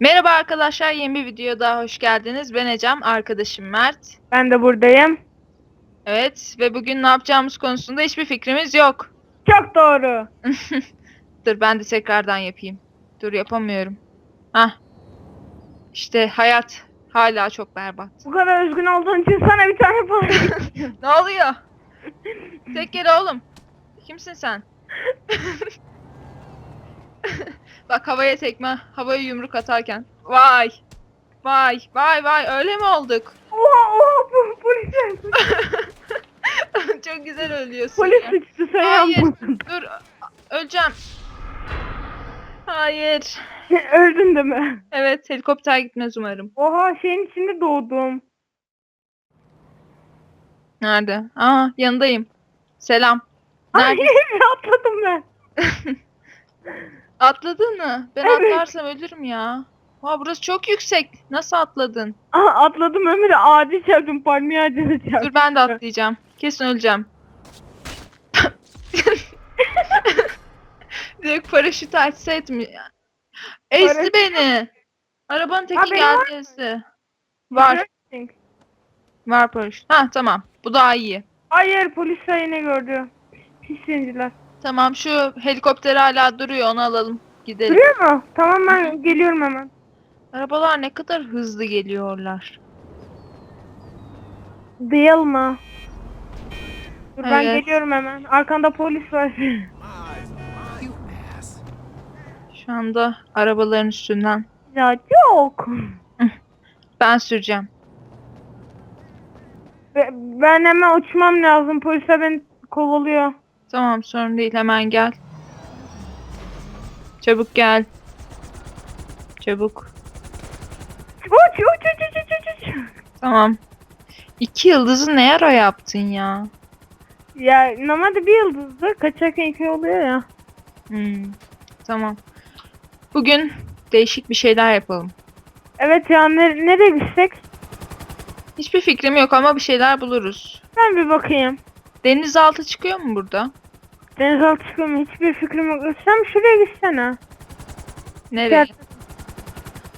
Merhaba arkadaşlar, yeni bir videoya daha hoş geldiniz. Ben Ecem, arkadaşım Mert. Ben de buradayım. Evet ve bugün ne yapacağımız konusunda hiçbir fikrimiz yok. Çok doğru. Dur ben de tekrardan yapayım. Dur yapamıyorum. Hah. İşte hayat hala çok berbat. Bu kadar üzgün olduğun için sana bir tane para Ne oluyor? Tek gel oğlum. Kimsin sen? Bak havaya tekme, havaya yumruk atarken. Vay. Vay, vay, vay öyle mi olduk? Oha oha bu polis. Çok güzel ölüyorsun. Polis ya. suçlu sen Hayır. yapmadın. Dur. Öleceğim. Hayır. Öldün değil mi? Evet helikopter gitmez umarım. Oha şeyin içinde doğdum. Nerede? Aa yanındayım. Selam. Hayır Nerede? atladım ben. Atladın mı? Ben Evet. atlarsam ölürüm ya. Aa burası çok yüksek. Nasıl atladın? Aha, atladım Ömer'e adi çarptım palmiye ağacına çarptım. Dur ben de atlayacağım. Kesin öleceğim. Direkt paraşüt ya. Ezdi Paraşüt- beni. Arabanın teki Ha, benim geldi ezdi. Var. Var. Var paraşüt. Ha tamam. Bu daha iyi. Hayır polis yine gördü. Pis zenciler. Tamam şu helikopter hala duruyor onu alalım. Gidelim. Duruyor mu? Tamam ben geliyorum hemen. Arabalar ne kadar hızlı geliyorlar. Değil mi? Dur ben Evet. geliyorum hemen. Arkanda polis var. Şu anda arabaların üstünden ya çok. ben süreceğim. Be- Ben hemen uçmam lazım. Polisler beni kovalıyor. Tamam sorun değil hemen gel. Çabuk gel. Çabuk. Uç uç uç uç uç uç. Tamam. İki yıldızı ne ara yaptın ya? Ya normalde bir yıldızdı. Kaçarken iki oluyor ya. Hmm, Tamam. Bugün değişik bir şeyler yapalım. Evet ya ne- nereye gitsek? Hiçbir fikrim yok ama bir şeyler buluruz. Ben bir bakayım. Denizaltı çıkıyor mu burada? Denizaltı çıkıyor mu? Hiçbir fikrim yok. Sen şuraya gitsene. Nereye? Gel.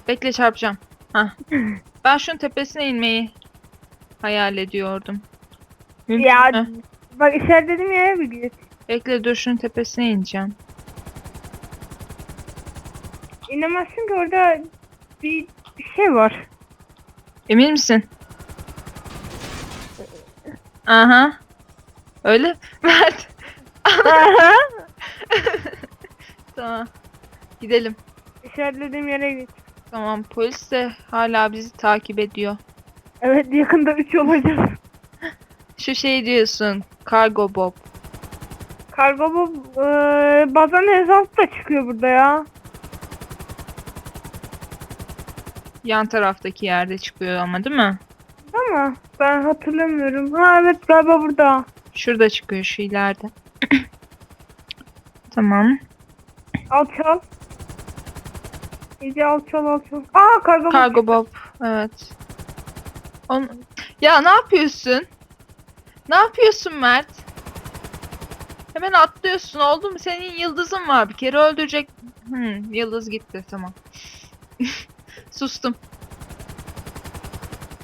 Bekle çarpacağım. Hah. Ben şunun tepesine inmeyi hayal ediyordum. Mümkün Ya mü? bak işaretlediğim yere bir git. Bekle dur şunun tepesine ineceğim. İnemezsin ki orada bir, bir şey var. Emin misin? Aha. Öyle. Mert. Tamam. Gidelim. İşaretlediğim yere git. Tamam polis de hala bizi takip ediyor. Evet yakında 3 olacağız. Şu şey diyorsun. Kargo Bob. Kargo bu eee, bazen denizaltı da çıkıyor burada ya. Yan taraftaki yerde çıkıyor ama değil mi? Ama ben hatırlamıyorum. Ha evet galiba burada. Şurada çıkıyor şu ileride. tamam. Alçal. İyice alçal alçal. Aa kargo. Kargo Bob. Evet. On... Ya ne yapıyorsun? Ne yapıyorsun Mert? Hemen atlıyorsun oldu mu? Senin yıldızın var bir kere öldürecek. Hmm, yıldız gitti tamam. Sustum.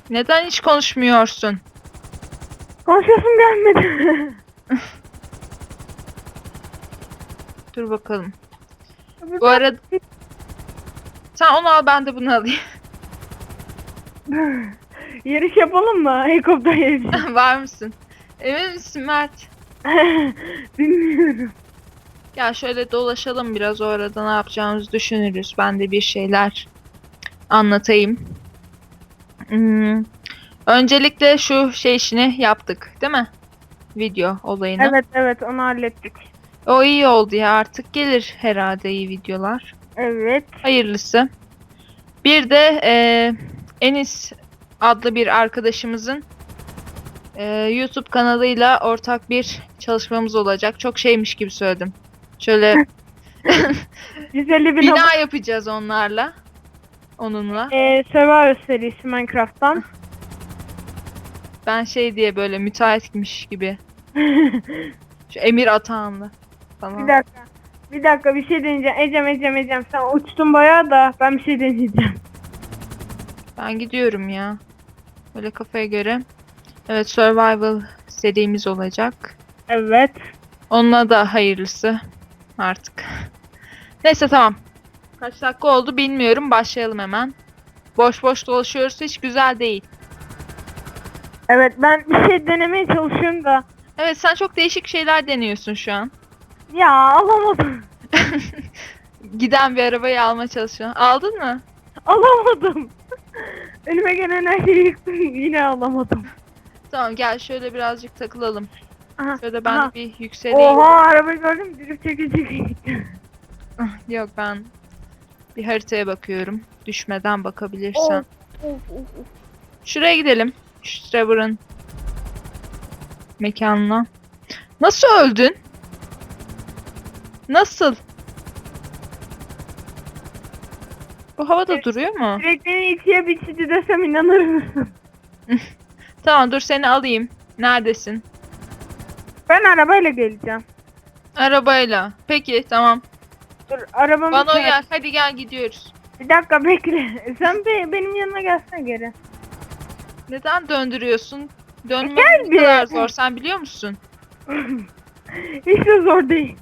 Neden hiç konuşmuyorsun? Konuşasım gelmedi. Dur bakalım. Bu arada sen onu al ben de bunu alayım. Yarış yapalım mı? Helikopter yarışı. var mısın? Emin misin Mert? Bilmiyorum. Ya şöyle dolaşalım biraz o arada ne yapacağımızı düşünürüz. Ben de bir şeyler anlatayım. Hmm. Öncelikle şu şey işini yaptık değil mi? Video olayını. Evet evet onu hallettik. O iyi oldu ya artık gelir herhalde iyi videolar. Evet. Hayırlısı. Bir de eee, Enis adlı bir arkadaşımızın eee, YouTube kanalıyla ortak bir çalışmamız olacak. Çok şeymiş gibi söyledim. Şöyle 150 bin bina yapacağız onlarla. Onunla. Ee, Survivor serisi Minecraft'tan. Ben şey diye böyle müteahhitmiş gibi. Şu emir atağanlı. Tamam. Bir dakika. Bir dakika bir şey deneyeceğim. Ecem Ecem Ecem sen uçtun bayağı da ben bir şey deneyeceğim. Ben gidiyorum ya. Böyle kafaya göre. Evet survival serimiz olacak. Evet. Onunla da hayırlısı artık. Neyse tamam. Kaç dakika oldu bilmiyorum. Başlayalım hemen. Boş boş dolaşıyoruz hiç güzel değil. Evet ben bir şey denemeye çalışıyorum da. Evet sen çok değişik şeyler deniyorsun şu an. Ya alamadım. Giden bir arabayı alma çalışıyorsun. Aldın mı? Alamadım. Önüme gelen her şeyi yıktım. Yine alamadım. Tamam gel şöyle birazcık takılalım. Aha, Şöyle ben aha. bir yükseleyim. Oha arabayı gördün mü? Drift çeke. Ah, yok ben bir haritaya bakıyorum. Düşmeden bakabilirsen. Of, oh, of, oh, of. Oh, Şuraya gidelim gitmiş Trevor'ın mekanına. Nasıl öldün? Nasıl? Bu havada evet, duruyor mu? Direkt beni ikiye biçti desem inanır mısın? tamam dur seni alayım. Neredesin? Ben arabayla geleceğim. Arabayla. Peki tamam. Dur arabamı... Bana gel. Hadi gel gidiyoruz. Bir dakika bekle. Sen be, benim yanıma gelsene geri. Neden döndürüyorsun? Dönmek ne kadar zor sen biliyor musun? Hiç de zor değil.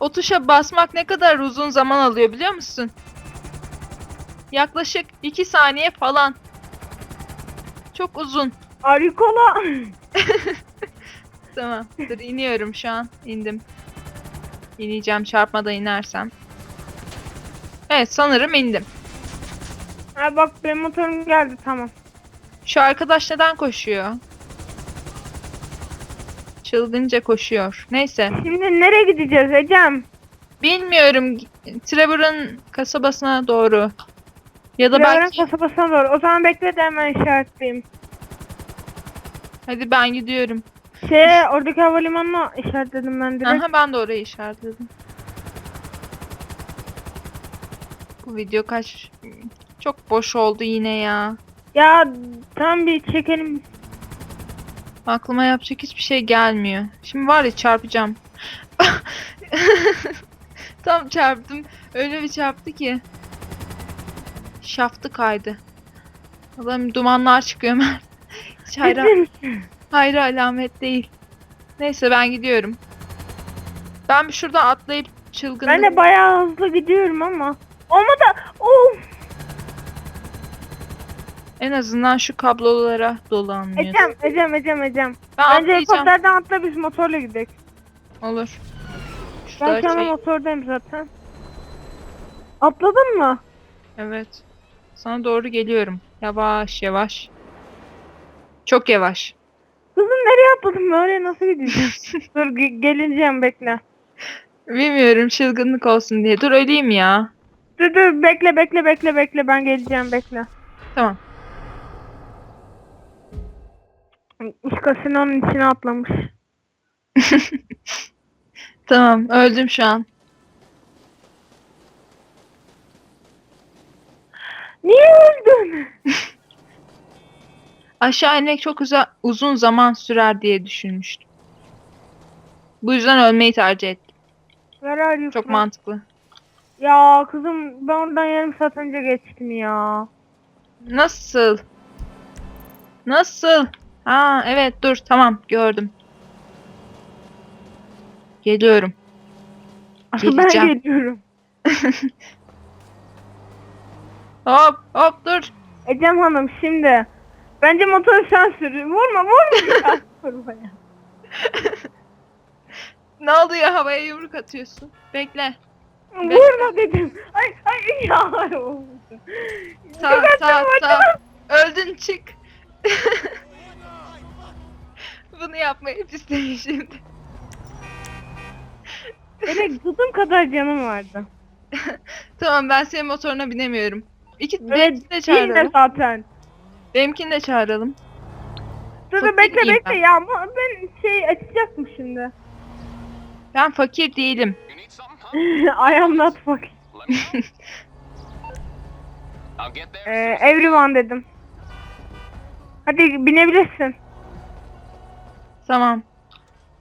O tuşa basmak ne kadar uzun zaman alıyor biliyor musun? Yaklaşık 2 saniye falan. Çok uzun. Arikola. tamam. Dur iniyorum şu an. İndim. İneceğim çarpmadan inersem. Evet sanırım indim. Ha bak benim motorum geldi tamam. Şu arkadaş neden koşuyor? Çılgınca koşuyor. Neyse. Şimdi nereye gideceğiz Ecem? Bilmiyorum. Trevor'ın kasabasına doğru. Ya da Trevor'ın belki... kasabasına doğru. O zaman bekle de hemen işaretleyeyim. Hadi ben gidiyorum. Şey oradaki havalimanına işaretledim ben direkt. Aha ben de orayı işaretledim. Bu video kaç çok boş oldu yine ya. Ya tam bir çekelim. Aklıma yapacak hiçbir şey gelmiyor. Şimdi var ya çarpacağım. tam çarptım. Öyle bir çarptı ki. Şaftı kaydı. Adam dumanlar çıkıyor Mert. Hiç hayra, hayra alamet değil. Neyse ben gidiyorum. Ben bir şurada atlayıp çılgınlık... Ben de bayağı hızlı gidiyorum ama. Ama da of en azından şu kablolara dolanmıyor. Ecem, Ecem, Ecem, Ecem. Ben Bence atlayacağım. helikopterden atla biz motorla gidelim. Olur. Şu ben şu an motordayım zaten. Atladın mı? Evet. Sana doğru geliyorum. Yavaş yavaş. Çok yavaş. Kızım nereye atladın? Oraya nasıl gideceğim? Dur geleceğim bekle. Bilmiyorum çılgınlık olsun diye. Dur öleyim ya. Dur dur bekle bekle bekle bekle ben geleceğim bekle. Tamam. Gitmiş kasinonun içine atlamış. tamam öldüm şu an. Niye öldün? Aşağı inmek çok uza- uzun zaman sürer diye düşünmüştüm. Bu yüzden ölmeyi tercih ettim. Where Çok mantıklı. Ya kızım ben oradan yarım saat önce geçtim ya. Nasıl? Nasıl? Aa evet dur tamam gördüm. Geliyorum. Ben geliyorum. Hop hop dur. Ecem Hanım şimdi. Bence motor sen sürün. Vurma vurma. Vurma. Ne oldu ya havaya yumruk atıyorsun? Bekle. Vurma dedim. Ay ay ya. Sağ Çok sağ sağ. Öldün çık. Bunu yapmayı isteyin şimdi. Evet dudum kadar canım vardı. tamam ben senin motoruna binemiyorum. İki, benimkini de çağıralım. Değil de zaten. Benimkini de çağıralım. Dur dur bekle bekle ya. ama Ben şey açacaktım şimdi. Ben fakir değilim. You need something, huh? I am not fucking. Ee, everyone dedim. Hadi binebilirsin. Tamam.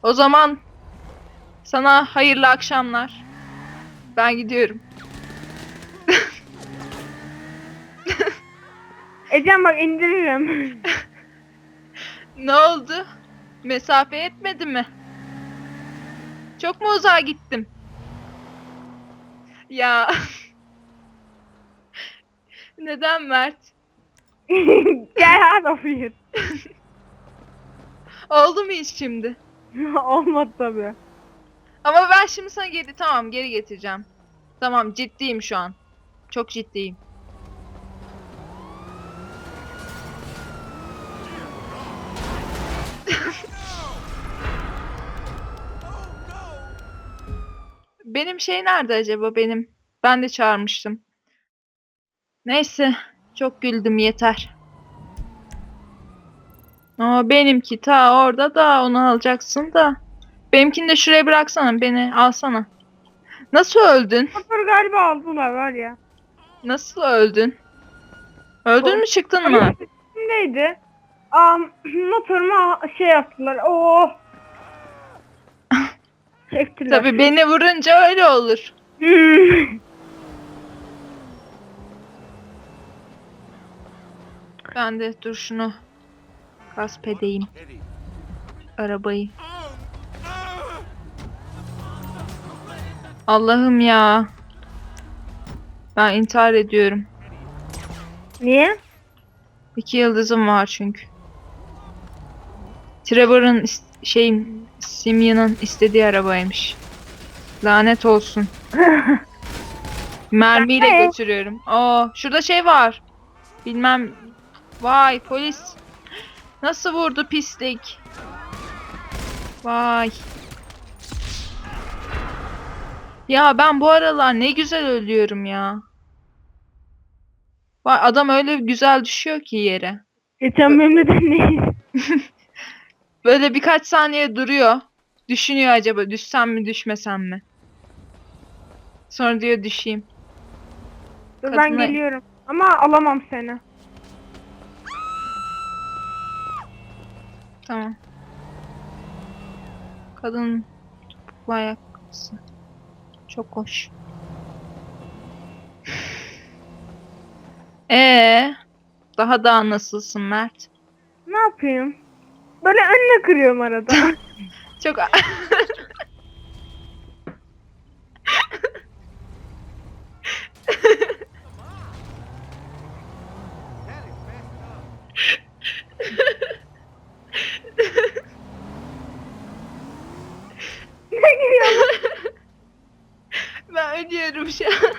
O zaman sana hayırlı akşamlar. Ben gidiyorum. Ecem bak indiririm. ne oldu? Mesafe etmedi mi? Çok mu uzağa gittim? Ya. Neden Mert? Gel hadi Oldu mu iş şimdi? Olmadı tabii. Ama ben şimdi sana geri tamam geri getireceğim. Tamam ciddiyim şu an. Çok ciddiyim. Benim şey nerede acaba benim? Ben de çağırmıştım. Neyse, çok güldüm yeter. Aa, benimki ta orada da onu alacaksın da. Benimkini de şuraya bıraksana, beni alsana. Nasıl öldün? Motor galiba aldılar var ya. Nasıl öldün? Öldün mü çıktın mı? Neydi? Um, motoruma şey yaptılar. Oo. Çektiler. Tabii beni vurunca öyle olur. Ben de dur şunu gasp edeyim. Arabayı. Allah'ım ya. Ben intihar ediyorum. Niye? İki yıldızım var çünkü. Trevor'ın şeyin Simeon'ın istediği arabaymış. Lanet olsun. Mermiyle götürüyorum. Aa, şurada şey var. Bilmem. Vay polis. Nasıl vurdu pislik. Vay. Ya ben bu aralar ne güzel ölüyorum ya. Vay adam öyle güzel düşüyor ki yere. Geçen bölümde de ne? Böyle birkaç saniye duruyor. Düşünüyor acaba düşsem mi düşmesem mi? Sonra diyor düşeyim. Ben Kadına- geliyorum. Ama alamam seni. Tamam. Kadın topuklu ayakkabısı. Çok hoş. Ee, daha da nasılsın Mert? Ne yapayım? Böyle önüne kırıyorum arada. Çok ne gülüyorsun? ben ölüyorum şu an.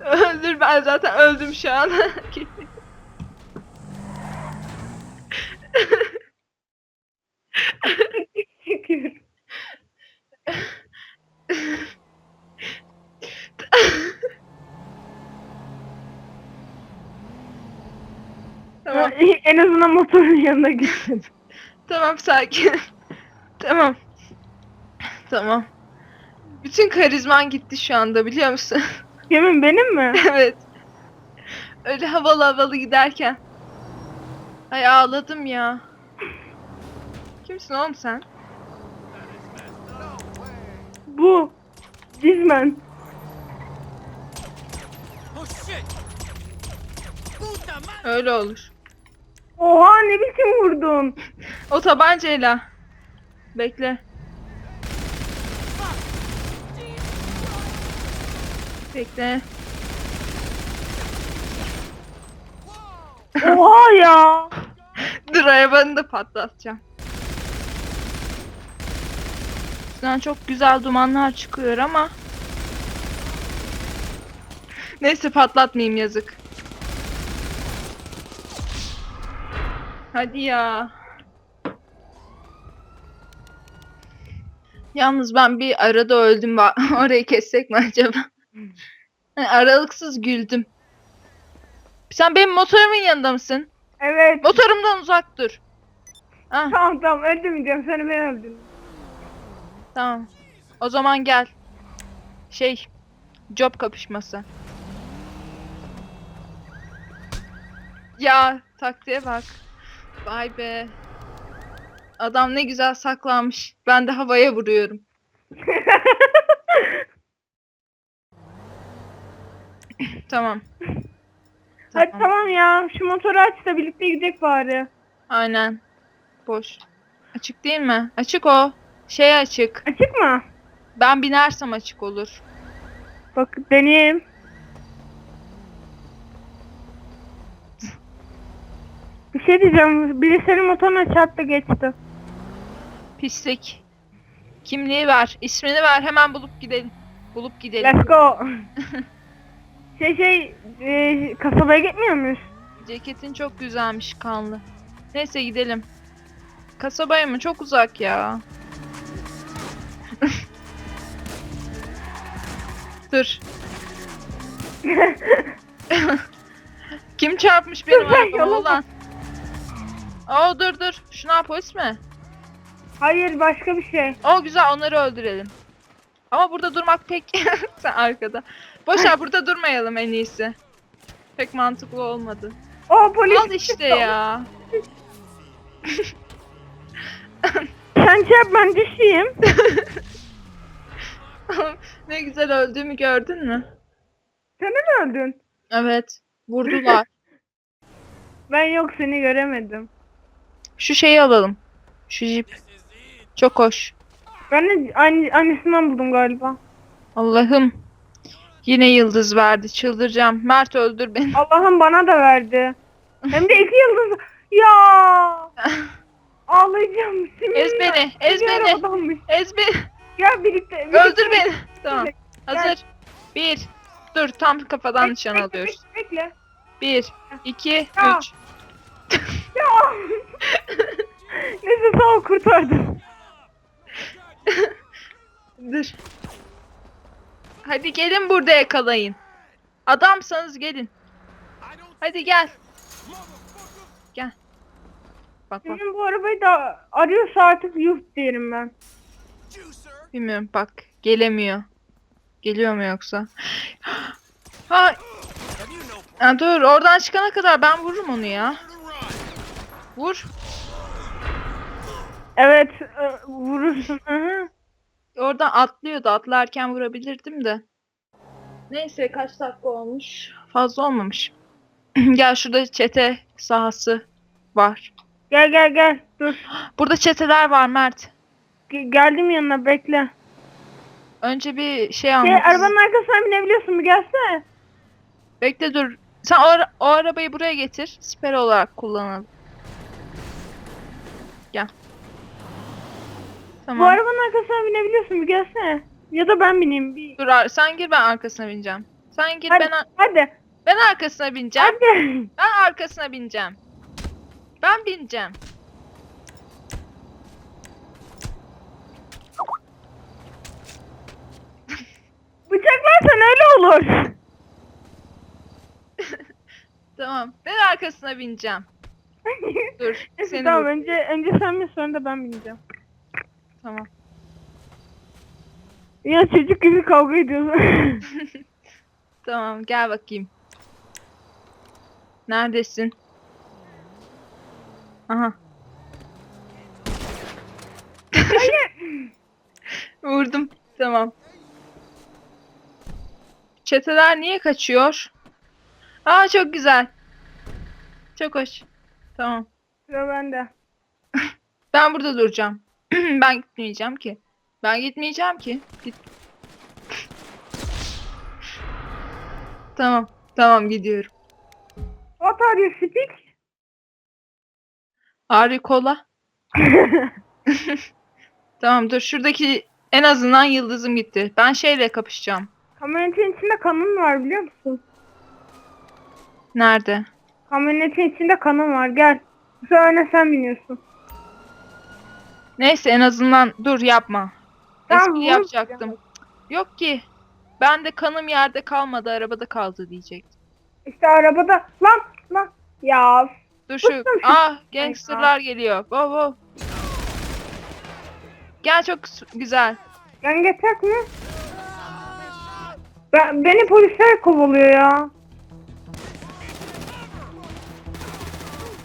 Öldür ben zaten öldüm şu Çekiyorum. tamam. en azından motorun yanına gitmedim. Tamam sakin. tamam. Tamam. Bütün karizman gitti şu anda biliyor musun? Yemin benim mi? evet. Öyle havalı havalı giderken. Ay ağladım ya. Kimsin oğlum sen? Bu. Dizmen. Öyle olur. Oha ne biçim vurdun? O tabancayla. Bekle. Bekle. Oha ya. Dur arabanı da patlatacağım. Şuradan çok güzel dumanlar çıkıyor ama. Neyse patlatmayayım yazık. Hadi ya. Yalnız ben bir arada öldüm. Orayı kessek mi acaba? Yani aralıksız güldüm. Sen benim motorumun yanında mısın? Evet. Motorumdan uzak dur. Ah, Tamam tamam öldürmeyeceğim seni ben öldürdüm. tamam. O zaman gel. Şey, job kapışması. Ya taktiğe bak. Vay be. Adam ne güzel saklanmış. Ben de havaya vuruyorum. Tamam. Hadi tamam ya. Şu motoru aç da birlikte gidelim bari. Aynen. Boş. Açık değil mi? Açık o. Şey açık. Açık mı? Ben binersem açık olur. Bak deneyeyim. Bir şey diyeceğim. Biri senin motoruna çarptı geçti. Pislik. Kimliği ver. ismini ver. Hemen bulup gidelim. Bulup gidelim. Let's go. şey şey e, kasabaya gitmiyor muyuz? Ceketin çok güzelmiş kanlı. Neyse gidelim. Kasabaya mı? Çok uzak ya. Dur. Kim çarpmış benim Dur, ben arabama yola ulan? Oo dur dur. Şuna polis mi? Hayır başka bir şey. O güzel onları öldürelim. Ama burada durmak pek sen arkada. Boşver burada durmayalım en iyisi. Pek mantıklı olmadı. O polis. Al işte ya. Sen çarp ben düşeyim. ne güzel öldüğümü gördün mü? Sen mi öldün? Evet. Vurdular. Ben yok seni göremedim. Şu şeyi alalım. Şu jip. Çok hoş. Ben de anne, annesinden buldum galiba. Allah'ım. Yine yıldız verdi. Çıldıracağım. Mert öldür beni. Allah'ım bana da verdi. Hem de iki yıldız. Ya. Ağlayacağım. Sinirli. Ez beni. Ez beni. Ez beni. Gel birlikte. birlikte. Öldür beni. Tamam. Hazır. Bir. Dur tam kafadan Bekle, nişan bekle, alıyoruz. Bekle. Bir. iki, Ya. Üç. Ya. Neyse sağ ol kurtardın. Dur. Hadi gelin burada yakalayın. Adamsanız gelin. Hadi gel. Gel. Bak bak. Senin bu arabayı da arıyorsa artık yuh derim ben. Bilmiyorum bak. Gelemiyor. Geliyor mu yoksa? Ha. Ha, dur oradan çıkana kadar ben vururum onu ya. Vur. Evet e, vurursun. Oradan atlıyordu. Atlarken vurabilirdim de. Neyse kaç dakika olmuş? Fazla olmamış. Gel şurada çete sahası var. gel gel gel. Dur. Burada çeteler var Mert. Ge- geldim yanına bekle. Önce bir şey Şey, almak. arabanın arkasına binebiliyorsun bir gelsene. Bekle dur. Sen o, ara- o arabayı buraya getir. Siper olarak kullanalım. Gel. Bu Tamam. arabanın arkasına binebiliyorsun bir gelsene. Ya da ben bineyim. Bir... Dur ar- sen gir ben arkasına bineceğim. Sen gir Hadi, ben ar- hadi. ben arkasına bineceğim. Hadi. Ben arkasına bineceğim. Ben bineceğim. Bıçaklarsan öyle olur. Tamam. Ben arkasına bineceğim. Dur. Neyse Seni tamam önce önce sen bin sonra da ben bineceğim. Tamam. Ya çocuk gibi kavga ediyorsun. Tamam gel bakayım. Neredesin? Aha. Vurdum. Tamam. Çeteler niye kaçıyor? Aa çok güzel. Çok hoş. Tamam. Sıra bende. Ben burada duracağım. ben gitmeyeceğim ki. Ben gitmeyeceğim ki. Git. tamam. Tamam gidiyorum. What are you speak? Ari kola. Tamam dur şuradaki en azından yıldızım gitti. Ben şeyle kapışacağım. Kamyonetin içinde kanın var biliyor musun? Nerede? Kamyonetin içinde kanın var gel. Bu sefer ne sen biniyorsun. Neyse en azından dur yapma. Tamam, Eski vur. yapacaktım. Yok ki. Ben de kanım yerde kalmadı arabada kaldı diyecektim. İşte arabada lan lan ya Dur şu. Bıktım şu- Aa gangsterlar geliyor. Wow wow. Gel çok s- güzel. ben geçecek mi? Ben, beni polisler kovalıyor ya.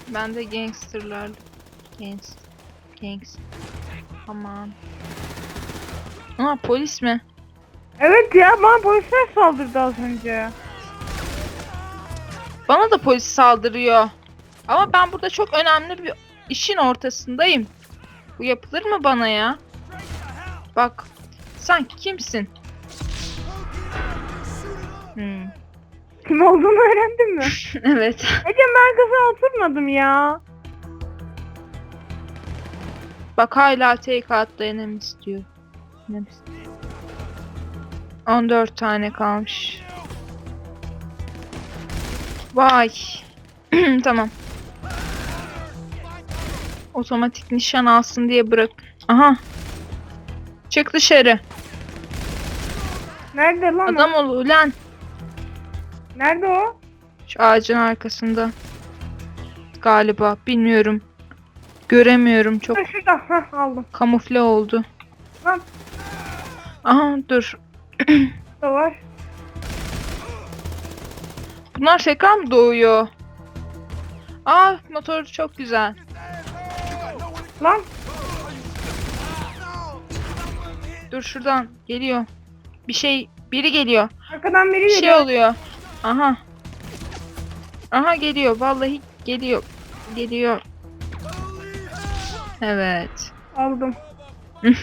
Ben de gangsterlar. Gangster. Gangs. Aman. Aa polis mi? Evet ya bana polisler saldırdı az önce. Bana da polis saldırıyor. Ama ben burada çok önemli bir işin ortasındayım. Bu yapılır mı bana ya? Bak. Sen kimsin? Hmm. Kim olduğunu öğrendin mi? evet. Ece ben kıza oturmadım ya. Bak hala take atlayanım istiyor. Ne istiyor? 14 tane kalmış. Vay. tamam. Otomatik nişan alsın diye bırak. Aha. Çık dışarı. Nerede lan? Adam ol ulan. Nerede o? Şu ağacın arkasında. Galiba. Bilmiyorum. Göremiyorum. Çok Ha, şurada. Hah aldım. kamufle oldu. Lan Aha dur. da var. Bunlar tekrar mı doğuyor? Aa motor çok güzel. Lan Dur şuradan geliyor. Bir şey biri geliyor. arkadan biri Bir şey geliyor. oluyor. Aha. Aha geliyor. Vallahi geliyor. Geliyor. Evet. Aldım.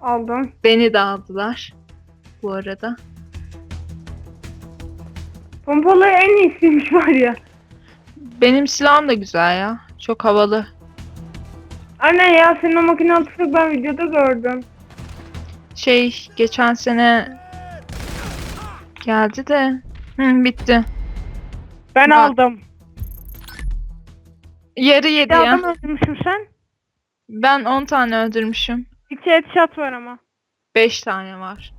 aldım. Beni de aldılar. Bu arada. Pompalı en iyisiymiş var ya. Benim silahım da güzel ya. Çok havalı. Anne ya senin o makine atışını ben videoda gördüm. Şey geçen sene geldi de Hı, bitti. Ben Bak. aldım. Yarı yedi ya. adam öldürmüşsün sen. Ben 10 tane öldürmüşüm. İki headshot var ama. 5 tane var.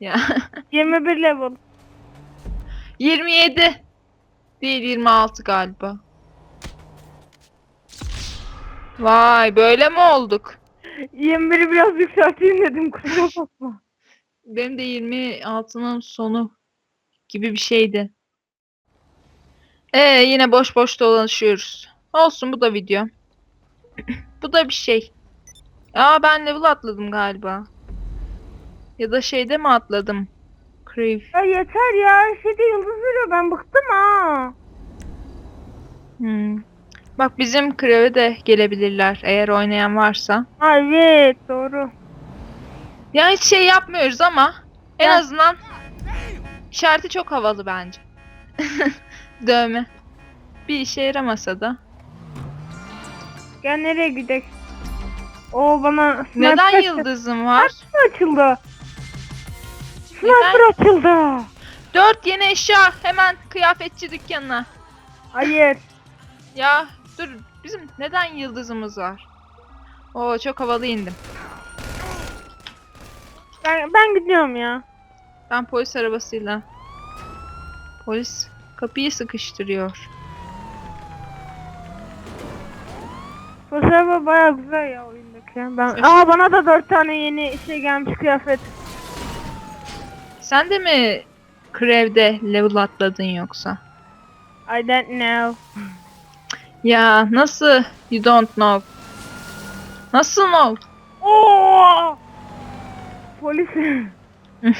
Ya 21 level. 27 değil 26 galiba. Vay böyle mi olduk? 21'i biraz yükselteyim dedim kusura bakma. Benim de 26'nın sonu gibi bir şeydi. Ee yine boş boş dolaşıyoruz. Olsun bu da video. bu da bir şey. Aa ben level atladım galiba. Ya da şeyde mi atladım? Crave. Ya yeter ya şeyde yıldız veriyor ben bıktım ha. Hmm. Bak bizim Crave'e de gelebilirler eğer oynayan varsa. Ha evet doğru. Ya hiç şey yapmıyoruz ama en Ya. azından işareti çok havalı bence. Dövme. Bir işe yaramasa da. Gel nereye gidelim? O bana Neden sniper yıldızım var? açıldı. Sniper açıldı. Dört yeni eşya hemen kıyafetçi dükkanına. Hayır. Ya dur bizim neden yıldızımız var? Oo çok havalı indim. Ben, ben gidiyorum ya. Ben polis arabasıyla. Polis kapıyı sıkıştırıyor. Fotoğrafı baya güzel ya oyundaki. Ben... Aa bana da dört tane yeni şey gelmiş kıyafet. Sen de mi Crave'de level atladın yoksa? I don't know. Ya nasıl you don't know? Nasıl know? Oo! Polis.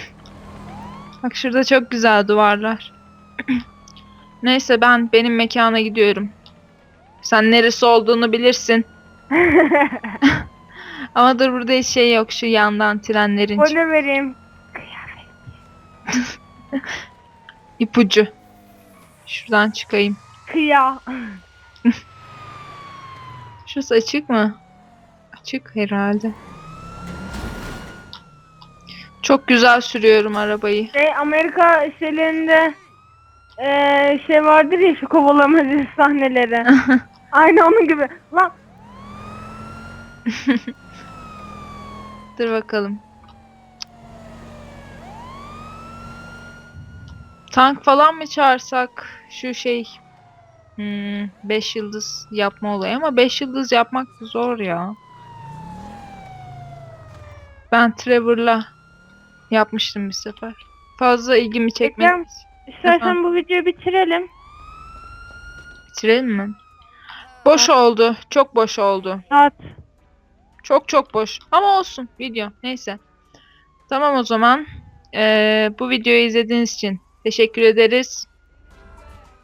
Bak şurada çok güzel duvarlar. Neyse ben benim mekana gidiyorum. Sen neresi olduğunu bilirsin. Ama dur burada hiç şey yok şu yandan trenlerin o ne vereyim? ipucu. Şuradan çıkayım. Kıya. Şurası açık mı? Açık herhalde. Çok güzel sürüyorum arabayı. Şey Amerika şeylerinde eee şey vardır ya şu kovalamacı sahneleri. Aynı onun gibi. Lan Dur bakalım. Tank falan mı çağırsak şu şey 5 yıldız yapma olayı ama 5 yıldız yapmak zor ya. Ben Trevor'la yapmıştım bir sefer. Fazla ilgimi çekmedi. Ekrem. İstersen bu videoyu bitirelim. Bitirelim mi? Boş oldu. Çok boş oldu. At. Çok çok boş. Ama olsun video. Neyse. Tamam o zaman. Ee, bu videoyu izlediğiniz için teşekkür ederiz.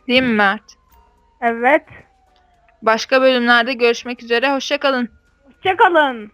Değil mi Mert? Evet. Başka bölümlerde görüşmek üzere. Hoşça kalın. Hoşçakalın.